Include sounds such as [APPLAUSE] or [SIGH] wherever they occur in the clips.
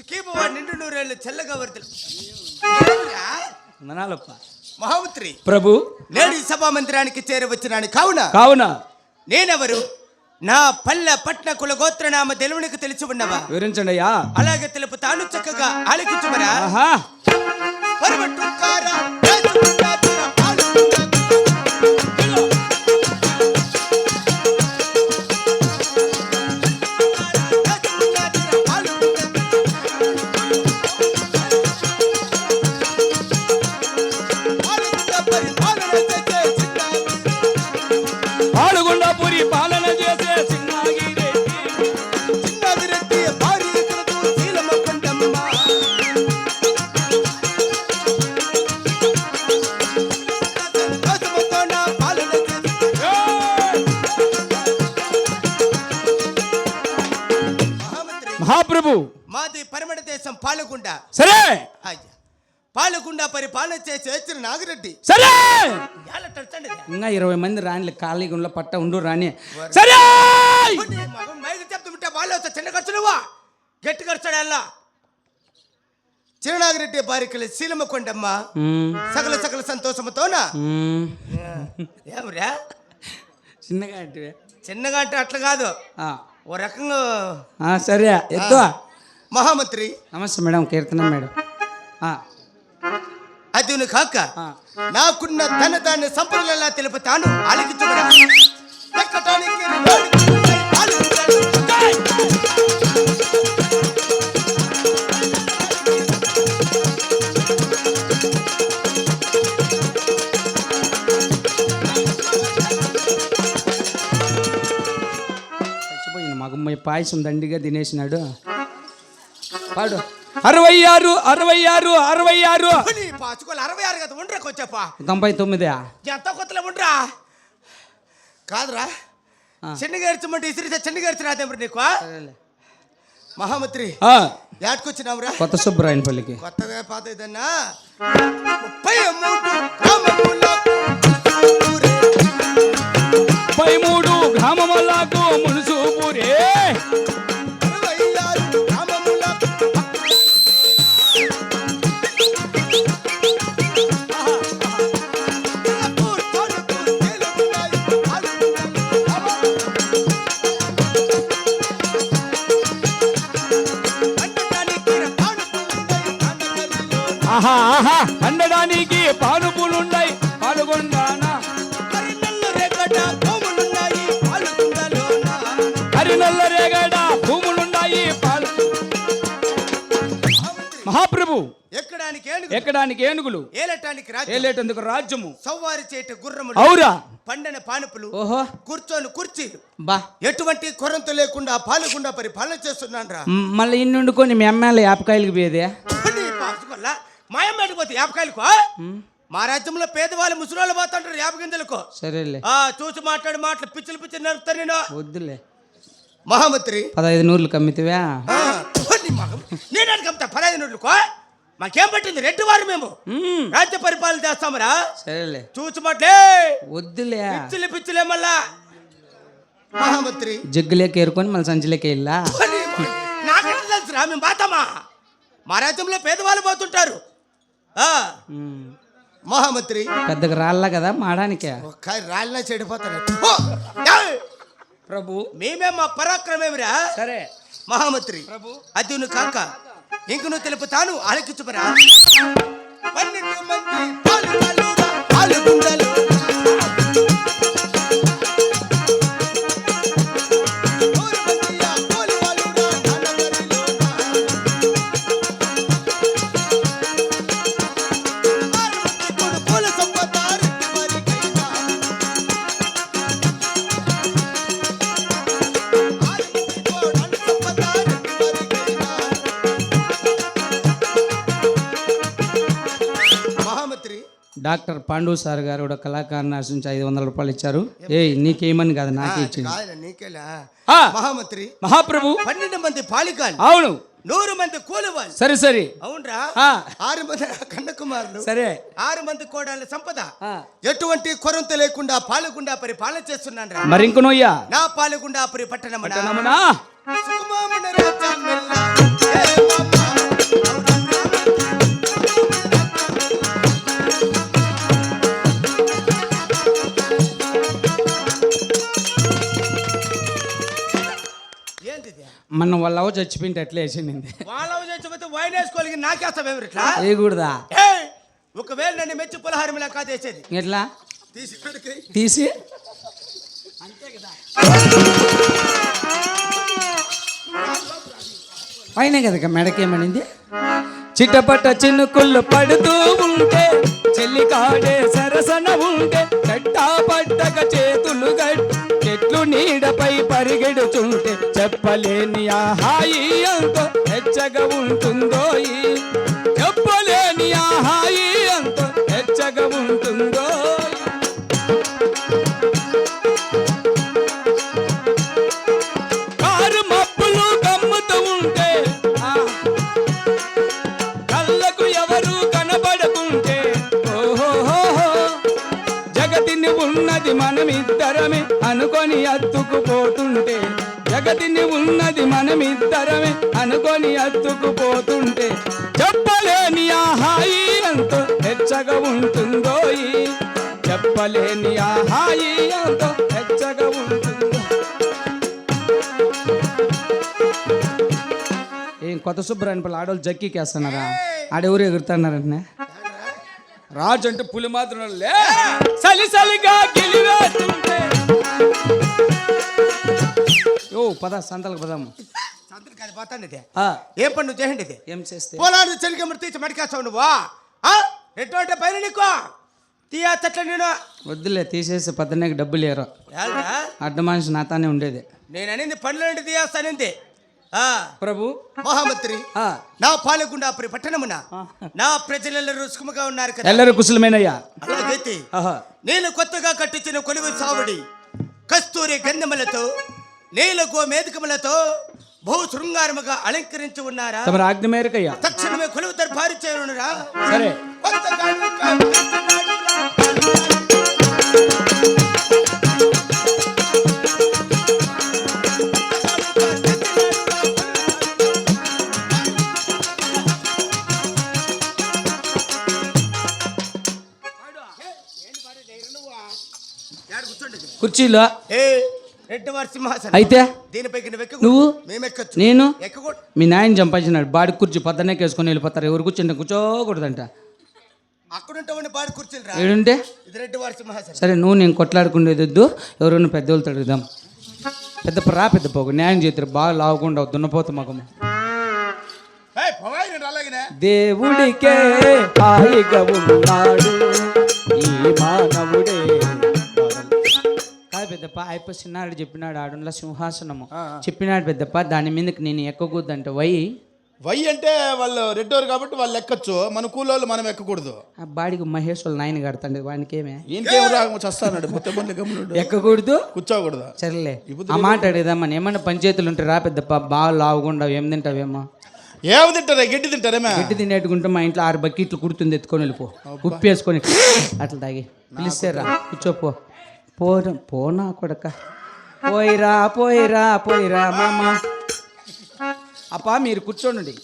సుఖీభవ నిండు నూరేళ్ళు చల్లగా వర్తలు వందనాలప్ప మహామంత్రి ప్రభు. నేడు సభా మందిరానికి చేరవచ్చినాను. కావున కావున. నేనెవరు? నా పల్లె పట్న కుల గోత్రనామ తెలుగునికి తెలిసి ఉన్నవా? వివరించండి అయ్యా. అలాగే తెలుపుతాను చక్కగా ఆలకించుమరా? ఆహా. పరమట్టుకారా, మహాప్రభు. మాది పరమణ దేశం పాలగుండ సరే. అయ్యా. పాలగుండ పరిపాలన చేసి వచ్చిన నాగిరెడ్డి. సరే. ఇంకా ఇరవై మంది రాని ఖాళీ గుండ్ల పట్ట ఉండు రాని. సరే. మైకి చెప్తుంటే వాళ్ళు చిన్న ఖర్చు నువ్వా. గట్టి ఖర్చాడు అల్లా. చిరనాగిరెడ్డి బారికల శీలమ కొండమ్మ మ్మ్. సకల సకల సంతోషముతోనా. ఏమరా చిన్నగా అంటే. చిన్నగా అంటే అట్లా కాదు. ఓ రకంగా సరే ఎద్దు మహామంత్రి. నమస్తే మేడం కీర్తన మేడం. అదిను కాక. నాకున్న ధన దాన్ని సంపదలలా తెలుపుతాను. అలికించుకురా ఎక్కటానికి పాయసం దండిగా తినేసినాడు. పాడు. అరవై ఆరు అరవై ఆరు అరవై ఆరు. నీ పాచుకోలు అరవై ఆరు కదా ఉండరా కొంచెప్పా. తొంభై తొమ్మిది ఎంత కొత్తలో ఉండరా? కాదురా. ఆ. చిన్నగా ఏడ్చమంటే ఇసిరితే చిన్నగా ఏడ్చినాదే మరి నీకు మహామంత్రి ఆ, ఏడ్కొచ్చినావురా కొత్త సుబ్బరాయనపల్లికి కొత్తగా పాత ఏదన్నా ముప్పై మూడు గ్రామములకు మునుసూపురే మహాప్రభు ఎక్కడానికి ఏనుగు ఎక్కడానికి ఏనుగులు? ఏలటానికి రాజ్యం? ఏలేటందుకు రాజ్యము? సవ్వారి చేట గుర్రములు? అవురా! పండన పానుపులు? ఓహో! కూర్చొని కుర్చీలు బా! ఎటువంటి కొరంత లేకుండా పాలుగుండా పరిపాలన చేస్తున్నాను రా మ్, మళ్ళీ ఇన్ని వండుకొని మీ అమ్మాయిలు యాపకాయలకి పోయేదే? మాయమ్మేటికి పోతే యాపకాయలకు మా. రాజ్యంలో పేదవాళ్ళు ముసలోళ్ళు పోతుంటారు యాప గింజలకు సరేలే. ఆ చూసి మాట్లాడి మాటలు పిచ్చిలు పిచ్చిలు నరుకుతారు నేను వద్దులే. మహామంత్రి. పదహైదు నూర్లు కమ్మితివా. నేను అడగంతా పదహైదు నోట్లకు మాకేం పట్టింది? రెడ్డి వారు మేము. రాజ్య పరిపాలన చేస్తామరా. సరేలే. చూసి మాట్లే వద్దులే. పిచ్చిలు పిచ్చిలే మళ్ళా. మహామంత్రి. జగ్గులేకి ఏరుకొని మళ్ళీ సంచిలోకి వెళ్ళా. నాకంటే తెలుసురా? మేము పోతామా మా రాజ్యంలో పేదవాళ్ళు పోతుంటారు. మహామంత్రి. పెద్దగా రాళ్ళ కదా మాడానికే. ఒక్క రాళ్ళ చెడిపోతాడు ఏయ్! ప్రభు. మేమే మా పరాక్రమేమిరా? సరే. మహామంత్రి. అదును కాక ఇంక నువ్వు తెలుపుతాను ఆలకించుమరా పన్నెండు మంది పాలుగాలురా, పాలుగుండలు. నూరు డాక్టర్ పాండు సార్ గారు కూడా కళాకారు నర్స్ నుంచి ఐదు వందల రూపాయలు ఇచ్చారు. ఏ నీకేమని కాదు నాకే ఇచ్చింది నీకేలా? మహామంత్రి. మహాప్రభు. పన్నెండు మంది పాలికాలు. అవును. నూరు మంది కూలివాళ్ళు. సరే సరే. అవునరా? ఆరు మంది కన్నకుమారులు. సరే. ఆరు మంది కోడళ్ళ సంపద. ఎటువంటి కొరంత లేకుండా పాలగుండా పరి పాలన చేస్తున్నాను రా మరి ఇంక నొయ్యా నా పాలగుండా పరి పట్టణమన? పట్టణమునా? వాళ్ళ అవ్వ చచ్చిపోయింటే ఎట్లా వేసింది వాళ్ళ చచ్చిపోతే వైన్ వేసుకోవాలి నాకేస్తావేమి ఇట్లా? వేయకూడదా! ఒకవేళ నన్ను మెచ్చి పులహారం లెక్క చేసేది. ఎట్లా? తీసి. తీసి? పైన కదా మెడకేమనింది? చిట్టపట్ట చినుకుళ్ళు పడుతూ ఉంటే చెల్లి కాడే సరసన ఉంటే కట్టా పట్టక చేతులు చెట్లు నీడపై పరిగెడుచుంటే చెప్పలేని ఆ హాయి అంత హెచ్చగా ఉంటుందో ఈ చెప్పలేని ఆ హాయి అంత హెచ్చగా ఉంటుందో కారు మప్పులు గమ్ముతూ ఉంటే కళ్ళకు ఎవరు కనబడకుంటే ఓహోహోహో జగతిని ఉన్నది మనమిద్దరమే అనుకొని అత్తుకుపోతుంది జగతిని ఉన్నది మనమిద్దరమే అనుకొని అత్తుకుపోతుంటే చెప్పలేని ఆ హాయి ఎంతో హెచ్చగా ఉంటుందో చెప్పలేని ఆ హాయి ఎంతో హెచ్చగా ఉంటుందో ఏం కొత్త సుబ్బరాయన పిల్ల ఆడవాళ్ళు జక్కీకి వేస్తున్నారా ఆడెవరు ఎగురుతున్నారంటే రాజు అంటే పులి మాత్రం లే. సలి సలిగా గెలివేస్తుంటే. ఓ పద సంతలకు పదాము. సంతలు కాదు పోతాను ఇది. ఆ, ఏం పని నువ్వు చేయండి ఇది. ఏం చేస్తే? పోలాడు చెలికి మృతి మడికేస్తావు నువ్వు? ఎటువంటి పైన నీకు? తీయా చెట్ల నేను. వద్దులే తీసేసి పద్దెనకి డబ్బులు లేరు? అడ్డ మనిషి నాతానే ఉండేది. నేను అనేది పనులంటి తీయేస్తానంది. ఆ. ప్రభు. మహామంత్రి ఆ, నా పాలగుండాపురి పట్టణమున నా ప్రజలెల్లరూ సుఖముగా ఉన్నారు కదా. ఎల్లరు కుశలమేనయ్యా. అలాగైతే నేను కొత్తగా కట్టించిన కొలువు సావుడి కస్తూరి గంధములతో నీల గోమేధికములతో భూ శృంగారముగా అలంకరించి ఉన్నారా? తమరు ఆజ్ఞ మేరకయ్యా. తక్షణమే కొలువు దర్బారు చేయనురా. సరే. కుర్చీలో. ఏ అయితే నువ్వు నేను మీ నాయన చంపాల్సినాడు బాడి కుర్చీ పొద్దున్నే వేసుకొని వెళ్ళిపోతారు. ఎవరు కూర్చుంటే కూర్చోకూడదంట. ఏడుంటే? సరే నువ్వు నేను కొట్లాడుకునేది వద్దు. ఎవరైనా పెద్దోళ్ళతో అడుగుదాం పెద్ద రా పెద్ద పోగు. న్యాయం చేద్దరు బాగా లావకుండా దున్నపోతు అలాగనే. దేవుడికే హాయిగా ఉన్నాడు. ఈ మానవుడే పెద్దప్ప అయిపో చిన్నాడు చెప్పినాడు ఆడున్న సింహాసనము. చెప్పినాడు పెద్దప్ప దాని మీదకి నేను ఎక్కకూడదంటే వై? వై అంటే వాళ్ళు రెడ్డోరు కాబట్టి వాళ్ళు ఎక్కచ్చు. మన కూలోళ్ళు మనం ఎక్కకూడదు. ఆ బాడికి మహేష్ వాళ్ళ నాయన కడతాండి వానికి ఏమే ఇంకేం రాగం చస్తాడు మొత్తం బండ్లు గమ్మునుండు. ఎక్కకూడదు? కూర్చోకూడదు. సరేలే. ఆ మాట అడిగిదామని ఏమన్నా పంచాయతీలు ఉంటే రా పెద్దప్ప బాగా లావుగుండవు ఏం తింటావేమో? ఏమి తింటారా? గడ్డి తింటారేమే? గడ్డి తినేట్టుకుంటే మా ఇంట్లో ఆరు బకెట్లు కుడుతుంది ఎత్తుకొని వెళ్ళిపో. ఉప్పు వేసుకొని అట్లా తాగి. పిలిస్తే రా కూర్చోపో. పోరా పోనా కొడక? పోయిరా పోయిరా పోయిరా మామ. అప్పా మీరు కూర్చోండి.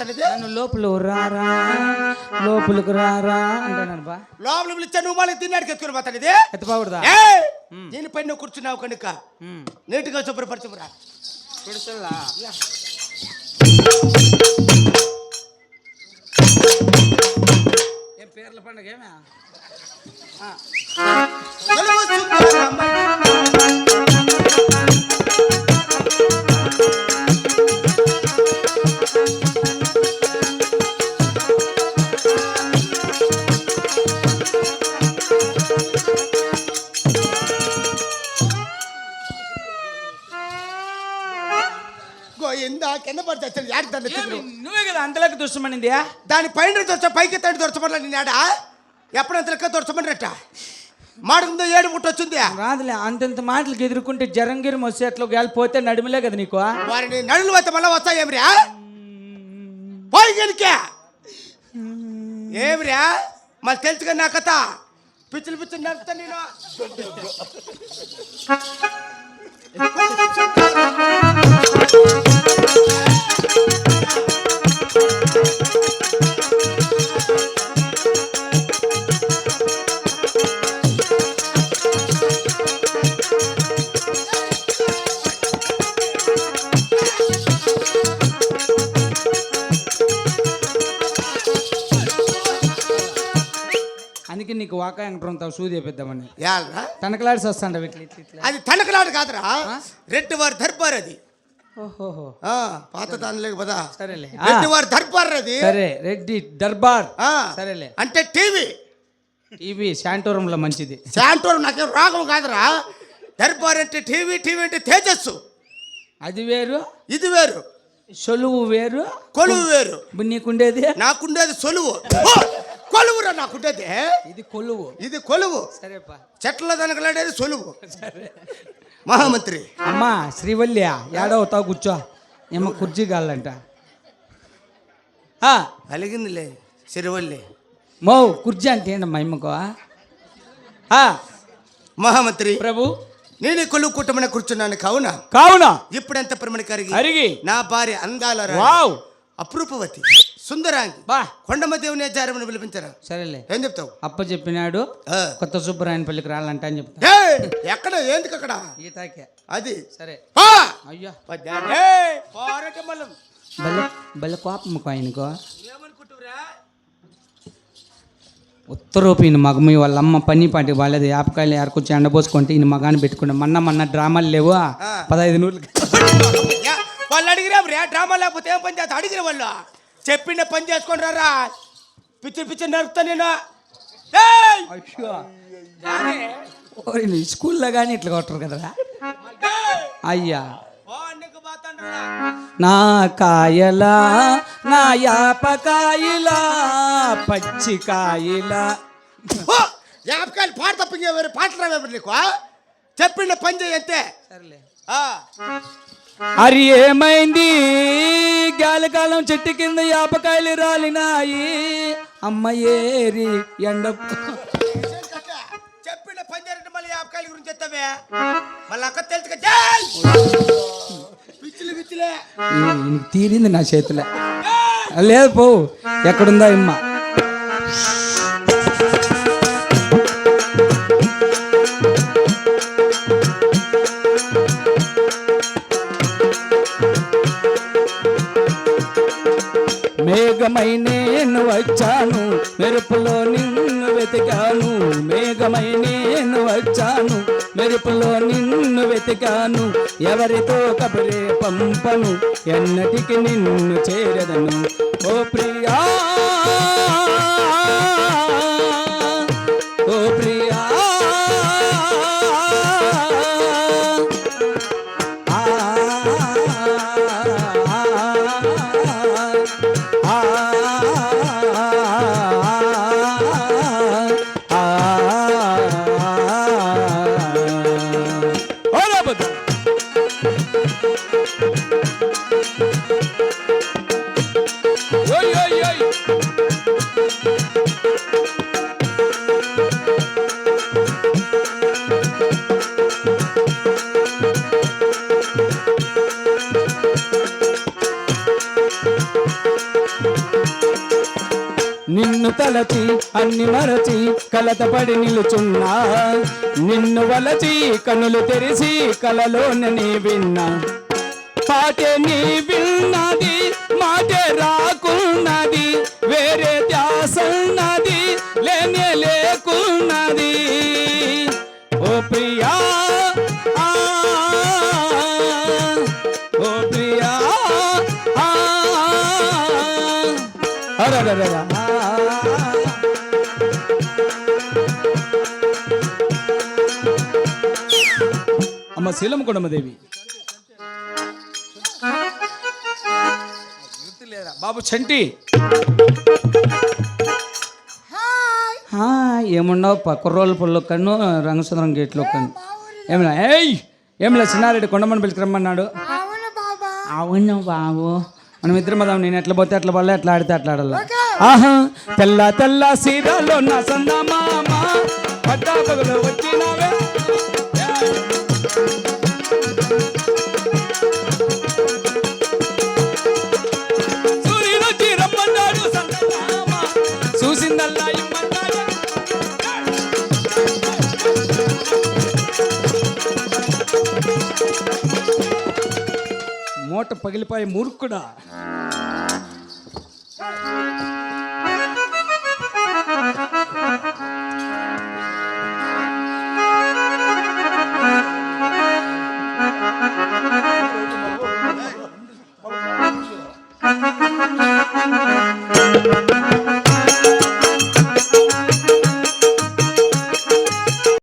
నన్ను లోపల రారా? లోపలికి రారా? అంటున్నాను బా. లోపల పిలిచా నువ్వు వాళ్ళకి తిన్నాడికి ఎత్తుకొని ఇది ఎత్తపోకూడదా! దీనిపై నువ్వు కూర్చున్నావు కనుక. నీట్గా శుభ్రపరచుకురా. ఏం పేర్ల పండుగ ఏమే? దాన్ని ఎత్తుకుని నువ్వే కదా అంతలోకి దుష్టమనింది దాని పైన దొరచ పైకి తండ్రి దొరచమని నేను ఆడ? ఎప్పుడంత లెక్క దొరచమని మాడుకుందో ఏడు ముట్ట వచ్చింది. రాదులే అంతంత మాటలకు ఎదుర్కొంటే జరంగిరి వస్తే అట్లా పోతే నడిమిలే కదా నీకు? వారిని నడులు వస్తే మళ్ళీ వస్తాయేమిరా పోయి గెలికే ఏమిరా? మళ్ళీ తెలుసుగా నా కథ. పిచ్చులు పిచ్చులు నడుపుతా నేను. [LAUGHS] అందుకే నీకు వాకా ఎంకరంతావు సూది వేపిద్దామని. యాలరా? తనకలాడిసి వస్తాండ అది తనకలాట కాదురా. రెడ్డి వారి దర్బార్ అది. ఓహోహో. పాత దానిలోకి పదా. సరేలే. రెడ్డి వారి దర్బార్ అది. సరే రెడ్డి దర్బార్. సరేలే. అంటే టీవీ. టీవీ శాంటోరంలో మంచిది. శాంటోర్ నాకేం రాగం కాదురా. దర్బార్ అంటే టీవీ టీవీ అంటే తేజస్సు. అది వేరు. ఇది వేరు. సొలువు వేరు. కొలువు వేరు. నీకుండేది? నాకుండేది సొలువు. నాకుండేది. ఇది కొలువు. ఇది కొలువు. సరేపా. చెట్ల దనకలాడేది సొలువు. మహామంత్రి. అమ్మా శ్రీవల్య ఏడవుతావు కూర్చో. ఏమో కుర్చీ కావాలంట ఆ, అలిగిందిలే సిరివల్లి. మో కుర్చీ అంటే ఏంటమ్మా ఇమ్మకో మహామంత్రి. ప్రభు. నేను కొలువు కుటుంబన కూర్చున్నాను కావున. కావున. ఇప్పుడెంత ప్రమణ కరిగి? అరిగి. నా భార్య అందాల వావ్. అపురూపవతి. సుందరాంగి. బా. కొండమ దేవుని ఆచారమును పిలిపించరా సరేలే. ఏం చెప్తావు? అప్ప చెప్పినాడు. కొత్త సుబ్బరాయనపల్లికి రావాలంట అని చెప్తా. ఎక్కడ? ఎందుకు అక్కడ? గీతాకే అది. సరే! అయ్యా. బలం. భలే కోపం ఆయనకో. ఏమనుకుంటువురా? ఉత్తరూపు ఈయన మగ మీ వాళ్ళ అమ్మ పని పాటి వాళ్ళది యాపకాయలు ఏరుకొచ్చి ఎండబోసుకుంటే ఈయన మగాన్ని పెట్టుకుంటే మొన్న మొన్న డ్రామాలు లేవు? పదహైదు నూరు యా, వాళ్ళు అడిగిరా డ్రామా లేకపోతే ఏం పని చేస్తా అడిగిన వాళ్ళు. చెప్పిండ పని చేసుకొని రారా పిచ్చి పిచ్చి నడుపుతా నేను స్కూల్లో కానీ ఇట్లా కొట్టరు కదరా? అయ్యా. నా కాయలా నా యాపకాయలా పచ్చికాయలా యాపకాయలు పాట తప్పింగే వేరే పాటలు రావేమిటి నీకు? చెప్పిండ పని చేయి అంతే. సరేలే. ఆ, అరి ఏమైంది? గాలికాలం చెట్టు కింద యాపకాయలు రాలినాయి. అమ్మ ఏరి ఎండ చెప్పిండ పని చేయాలంటే మళ్ళీ యాపకాయల గురించి చెప్తావే? మళ్ళీ అక్క తెలుసు పిచ్చిలు పిచ్చిలే. తీరింది నా చేతిలో. లేదు పో ఎక్కడుందా ఇమ్మ మెరుపులో నిన్ను వెతికాను మేఘమై నేను వచ్చాను. మెరుపులో నిన్ను వెతికాను ఎవరితో కబురే పంపను ఎన్నటికి నిన్ను చేరదను. ఓ ప్రియ తలచి అన్ని మరచి కలతపడి నిలుచున్నా. నిన్ను వలచి కనులు తెరిచి కలలోన నీ విన్నా. పాటే నీ విన్నది మాటే రాకున్నది వేరే ధ్యాసన్నది లేనే లేకున్నది. ఓ ప్రియా ఆ, ఓ ప్రియా శీలం కొడమదేవి బాబు చంటి. ఏమున్నావు? కుర్రోళ్ళ పుల్ల కన్ను రంగసుందరం గేట్లో కన్ను ఏమిలా ఏయ్ ఏమిలా చిన్నారెడ్డి కొండమని పిలుచుకురమ్మన్నాడు? అవును బాబా. మనం ఇద్దరం పదాం నేను ఎట్లా పోతే అట్లా పడలే ఎట్లా ఆడితే అట్లా ఆడాల? ఆహా తెల్ల తెల్ల సీరలో నా సందా మామ. పట్టాపగలు వచ్చినావే. మూట పగిలిపోయే మూర్ఖుడా?